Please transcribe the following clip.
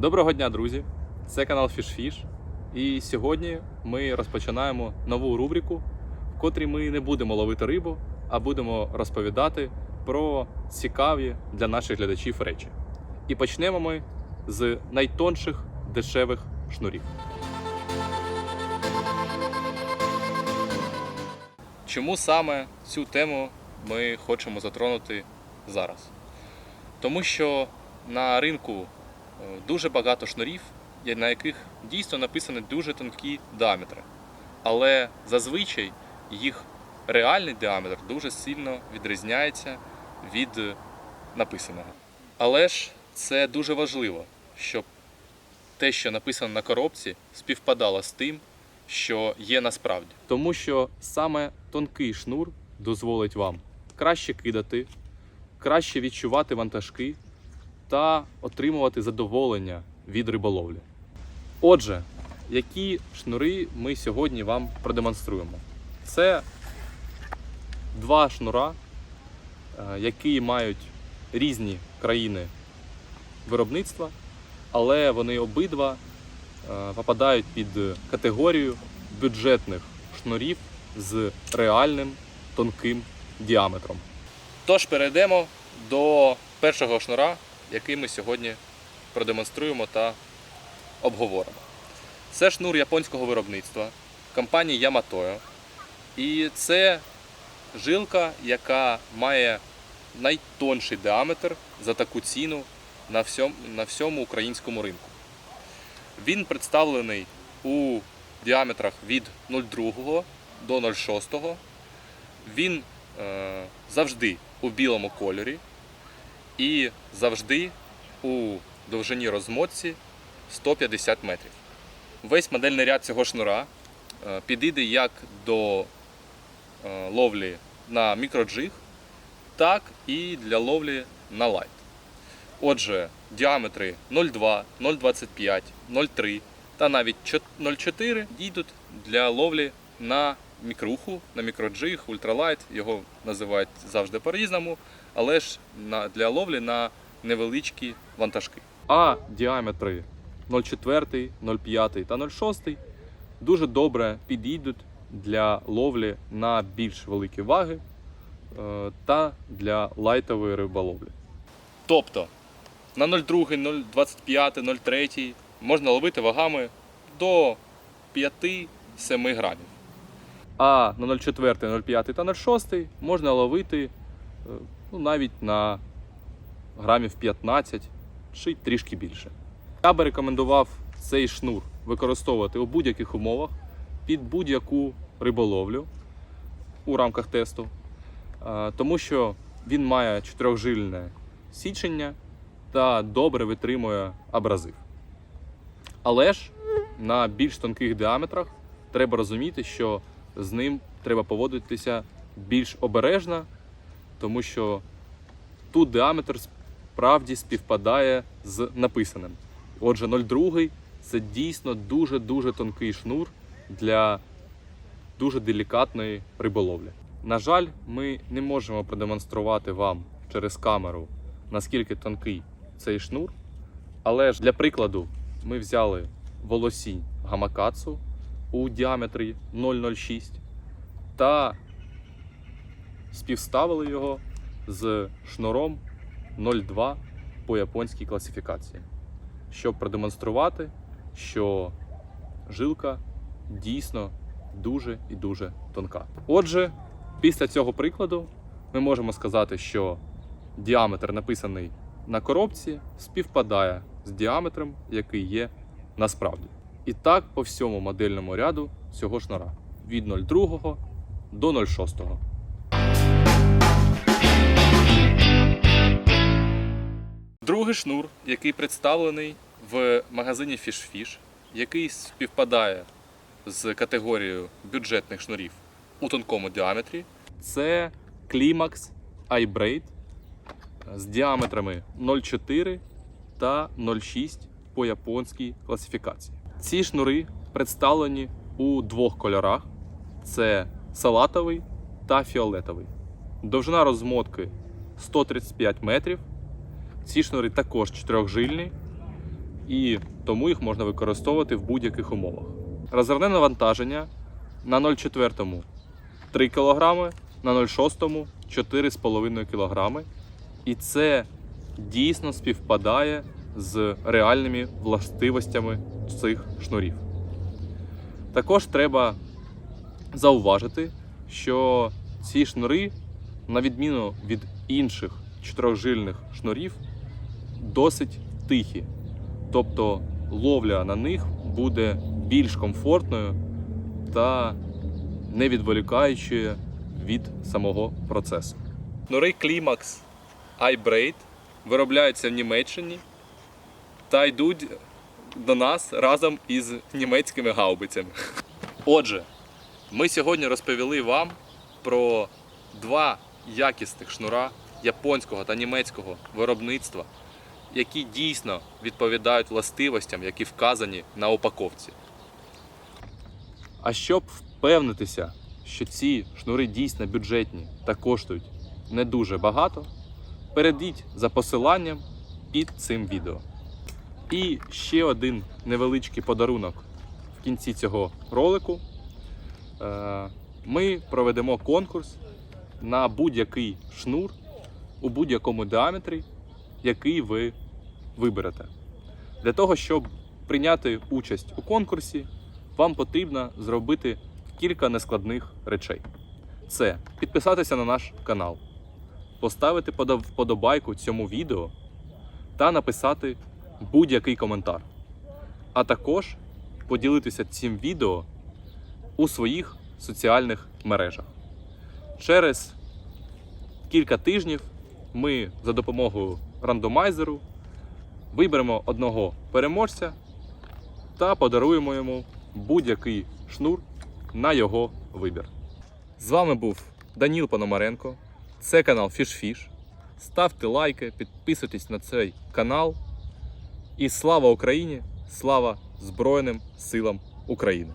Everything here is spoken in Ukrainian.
Доброго дня, друзі! Це канал FishFish. І сьогодні ми розпочинаємо нову рубрику, в котрій ми не будемо ловити рибу, а будемо розповідати про цікаві для наших глядачів речі. І почнемо ми з найтонших дешевих шнурів. Чому саме цю тему ми хочемо затронути зараз? Тому що на ринку дуже багато шнурів, на яких дійсно написані дуже тонкі діаметри. Але зазвичай їх реальний діаметр дуже сильно відрізняється від е, написаного. Але ж це дуже важливо, щоб те, що написано на коробці, співпадало з тим, що є насправді. Тому що саме тонкий шнур дозволить вам краще кидати, краще відчувати вантажки та отримувати задоволення від риболовлі. Отже, які шнури ми сьогодні вам продемонструємо? Це два шнура, е, які мають різні країни виробництва, але вони обидва е, попадають під категорію бюджетних шнурів з реальним тонким діаметром. Тож перейдемо до першого шнура, який ми сьогодні продемонструємо та обговоримо. Це шнур японського виробництва компанії Yamatoyo. І це жилка, яка має найтонший діаметр за таку ціну на всьому, на всьому українському ринку. Він представлений у діаметрах від 0,2 до 0,6. Він е, завжди у білому кольорі і завжди у довжині розмотці 150 метрів. Весь модельний ряд цього шнура е, підійде як до е, ловлі на мікроджиг, так і для ловлі на лайт. Отже, діаметри 0,2, 0,25, 0,3 та навіть 0,4 дійдуть для ловлі на мікруху, на мікроджиг, ультралайт, його називають завжди по-різному, але ж для ловлі на невеличкі вантажки. А діаметри 0,4, 0,5 та 0,6 дуже добре підійдуть для ловлі на більш великі ваги е, та для лайтової риболовлі. Тобто на 0,2, 0,25, 0,3 можна ловити вагами до 5-7 грамів. А на 0,4, 0,5 та 0,6 можна ловити е, ну, навіть на грамів 15 чи трішки більше. Я би рекомендував цей шнур використовувати у будь-яких умовах під будь-яку риболовлю у рамках тесту, е, тому що він має чотирьохжильне січення та добре витримує абразив. Але ж на більш тонких діаметрах треба розуміти, що з ним треба поводитися більш обережно, тому що тут діаметр справді співпадає з написаним. Отже, 0,2 це дійсно дуже-дуже тонкий шнур для дуже делікатної риболовлі. На жаль, ми не можемо продемонструвати вам через камеру, наскільки тонкий цей шнур. Але ж для прикладу ми взяли волосінь гамакацу у діаметрі 0,06 та співставили його з шнуром 0,2 по японській класифікації, щоб продемонструвати, що жилка дійсно дуже і дуже тонка. Отже, після цього прикладу ми можемо сказати, що діаметр написаний на коробці співпадає з діаметром, який є насправді. І так по всьому модельному ряду цього шнура від 0,2 до 0,6. Другий шнур, який представлений в магазині FishFish, який співпадає з категорією бюджетних шнурів у тонкому діаметрі, це Climax iBraid з діаметрами 0,4 та 0,6 по японській класифікації. Ці шнури представлені у двох кольорах: це салатовий та фіолетовий. Довжина розмотки 135 метрів. Ці шнури також чотирьохжильні і тому їх можна використовувати в будь-яких умовах. Розривне навантаження на 0,4 3 кг, на 0,6 4,5 кг. І це дійсно співпадає з реальними властивостями цих шнурів. Також треба зауважити, що ці шнури, на відміну від інших чотирьохжильних шнурів, досить тихі. Тобто ловля на них буде більш комфортною та не відволікаючою від самого процесу. Шнури Climax iBraid виробляються в Німеччині та йдуть до нас разом із німецькими гаубицями. Отже, ми сьогодні розповіли вам про два якісних шнура японського та німецького виробництва, які дійсно відповідають властивостям, які вказані на упаковці. А щоб впевнитися, що ці шнури дійсно бюджетні та коштують не дуже багато, перейдіть за посиланням під цим відео. І ще один невеличкий подарунок в кінці цього ролику. Е, Ми проведемо конкурс на будь-який шнур у будь-якому діаметрі, який ви виберете. Для того, щоб прийняти участь у конкурсі, вам потрібно зробити кілька нескладних речей. Це підписатися на наш канал, поставити вподобайку цьому відео та написати будь-який коментар. А також поділитися цим відео у своїх соціальних мережах. Через кілька тижнів ми за допомогою рандомайзеру виберемо одного переможця та подаруємо йому будь-який шнур на його вибір. З вами був Даніл Пономаренко. Це канал FishFish. Ставте лайки, підписуйтесь на цей канал. І слава Україні! Слава Збройним силам України!